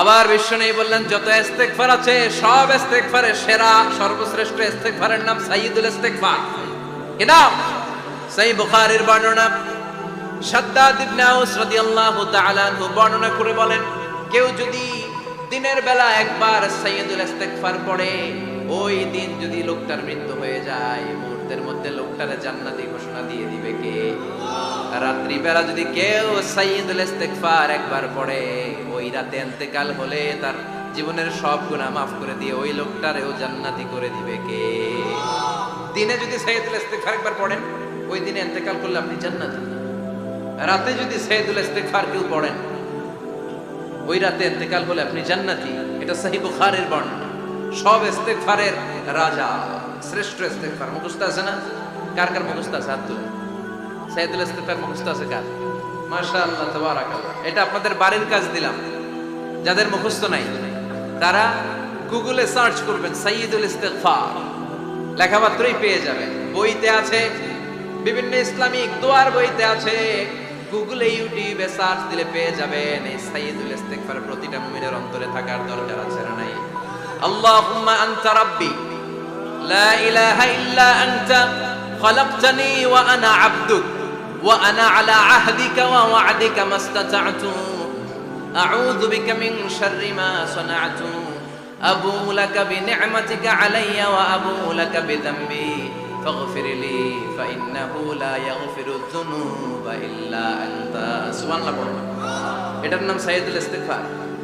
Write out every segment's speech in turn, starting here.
আবার বিশ্ব নেই বললেন, যত ইস্তেগফার আছে, সব ইস্তেগফারের সেরা, সর্বশ্রেষ্ঠ ইস্তেগফারের নাম সাইয়্যিদুল ইস্তেগফার। কি নাম? সহি বুখারীর বর্ণনা। শাদ্দাদ ইবনে আউস রাদিয়াল্লাহু তাআলা আনহু বর্ণনা করে বলেন, কেউ যদি দিনের বেলা একবার সাইয়্যিদুল ইস্তেগফার পড়ে, ওই দিন যদি লোকটার মৃত্যু হয়ে যায়, মুহূর্তের মধ্যে লোকটারে জান্নাতি ঘোষণা দিয়ে দিবে কে? রাত্রি বেলা যদি কেউ সাইয়্যিদুল ইস্তেগফার একবার পড়ে ওই রাতে ইন্তেকাল হলে তার জীবনের সব গুনাহ মাফ করে দিয়ে ওই লোকটারেও জান্নাতি করে দিবে কে? দিনে যদি সাইয়্যিদুল ইস্তেগফার একবার পড়েন, ওই দিনে ইন্তেকাল করলে আপনি জান্নাতি। রাতে যদি সাইয়্যিদুল ইস্তেগফার কেউ পড়েন, ওই রাতে ইন্তেকাল হলে আপনি জান্নাতি। এটা সহি বুখারীর বর্ণনা সব ইস্তেগফারের রাজা, শ্রেষ্ঠ ইস্তেগফার মুখস্থ আছে না? কার কার মুখস্থ আছে? হাত তুলুন। সাইয়্যিদুল ইস্তেগফার মুখস্থ আছে কার? মাশাআল্লাহ, তাবারাকাল্লাহ। এটা আপনাদের বাড়ির কাজ দিলাম। যাদের মুখস্থ নাই, তারা গুগলে সার্চ করবেন, সাইয়্যিদুল ইস্তেগফার। লেখামাত্রই পেয়ে যাবেন। বইতে আছে, বিভিন্ন ইসলামিক দোয়ার বইতে আছে গুগলে ইউটিউবে সার্চ দিলে পেয়ে যাবেন। এই সাইয়্যিদুল ইস্তেগফার প্রতিটা মুমিনের অন্তরে থাকার দরকার আছে না নাই? আল্লাহুম্মা আনতা রাব্বি, লা ইলাহা ইল্লা আনতা, খলাকতানি ওয়া আনা আবদুক, ওয়া আনা আলা আহদিকা ওয়া ওয়া'দিকা মাস্তাতা'তু আউযু বিকা মিন শাররি মা সানা'তু أبو لك بنعمتك علي وأبو لك بذنبي فاغفر لي فإنه لا يغفر الذنوب إلا أنت سبحان الله পড়ো এটার নাম সাইয়্যিদুল ইস্তিগফার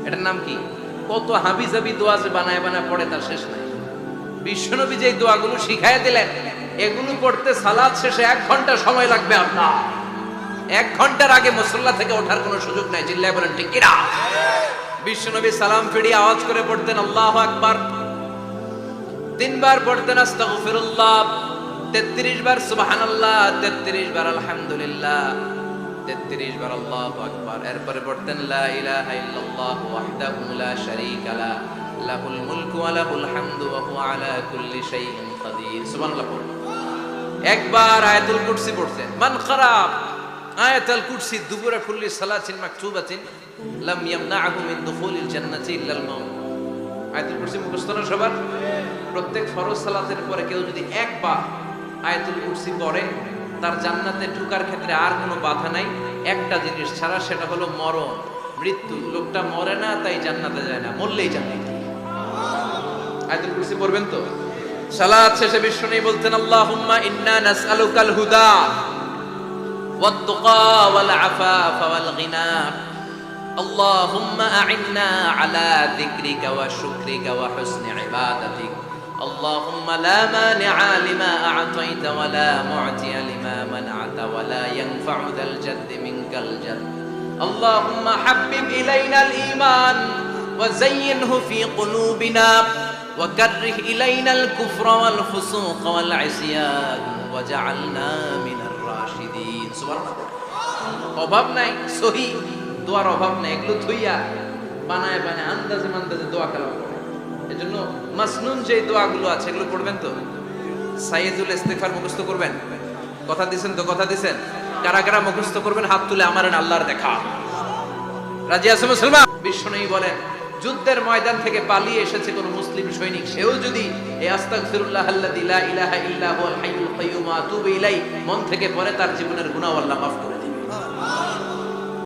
এটার নাম কি কত হাবিজাবি দোয়া যে বানায় বানায় পড়ে তার শেষ নাই বিশ্বনবী যে দোয়াগুলো শিখায় দিলেন এগুলো পড়তে সালাদ শেষে এক ঘন্টা সময় লাগবে আপনার এক ঘণ্টার আগে মুসল্লা থেকে ওঠার কোনো সুযোগ নাই। চিল্লায় বলেন, ঠিক কিনা? বিশ্বনবী সালাম ফিরিয়ে আওয়াজ করে পড়তেন, আল্লাহ আকবার। তিনবার পড়তেন, আস্তাগফিরুল্লাহ। 33 বার, সুবহানাল্লাহ। 33 বার, আলহামদুলিল্লাহ। 33 বার, আল্লাহু আকবার। এরপরে পড়তেন, লা ইলাহা ইল্লাল্লাহ ওয়াহদাহু লা শারীকা লা লাহুল মুলকু ওয়া লাহুল হামদু ওয়া হুয়া আলা কুল্লি শাইইন কাদির সুবহানাল্লাহ একবার আয়াতুল কুরসি পড়তেন, মান খারাপ। আয়াতুল কুরসি দুবুরা কুল্লি সালাতিন মাকতুবাতিন, লাম ইয়ামনাহু মিন দুখুলিল জান্নাতি ইল্লাল মাউত। আয়াতুল কুরসি মুখস্থ না সবার? প্রত্যেক ফরজ সালাতের পরে কেউ যদি একবার আয়াতুল কুরসি পড়ে, তার জান্নাতে ক্ষেত্রে আর কোনো বাধা নাই। একটা জিনিস ছাড়া সেটা হলো মরণ। মৃত্যু। লোকটা মরে না, তাই জান্নাতে যায় না। মরলেই জান্নাতে। আয়াতুল কুরসি পড়বেন তো? সালাত শেষে বিশ্ব নেই বলতেন, আল্লাহুম্মা ইন্না নাসআলুকাল হুদা। والتقى والعفاف والغنى اللهم أعنا على ذكرك وشكرك وحسن عبادتك. اللهم لا مانع لما أعطيت ولا معطي لما منعت ولا ينفع ذا الجد منك الجد. اللهم حبب إلينا الإيمان وزينه في قلوبنا وكره إلينا الكفر والفسوق والعصيان وجعلنا من রাশিদিন অভাব নাই, সহি। দোয়ার অভাব নাই বানায় বানায় আন্দাজে মান্দাজে দোয়া কালাম এজন্য মাসনুন যে দোয়াগুলো আছে, এগুলো পড়বেন তো? সাইয়েদুল ইস্তেফার মুখস্থ করবেন? কথা দিছেন তো, কথা দিছেন? কারা কারা মুখস্থ করবেন, হাত তুলে আমার আল্লাহর দেখা। রাজি আছে মুসলমান? বিষ্ণু বলেন। যুদ্ধের ময়দান থেকে পালিয়ে এসেছে কোন মুসলিম সৈনিক। সেও যদি ইলাই মন থেকে পরে তার জীবনের গুনাহ আল্লাহ মাফ করে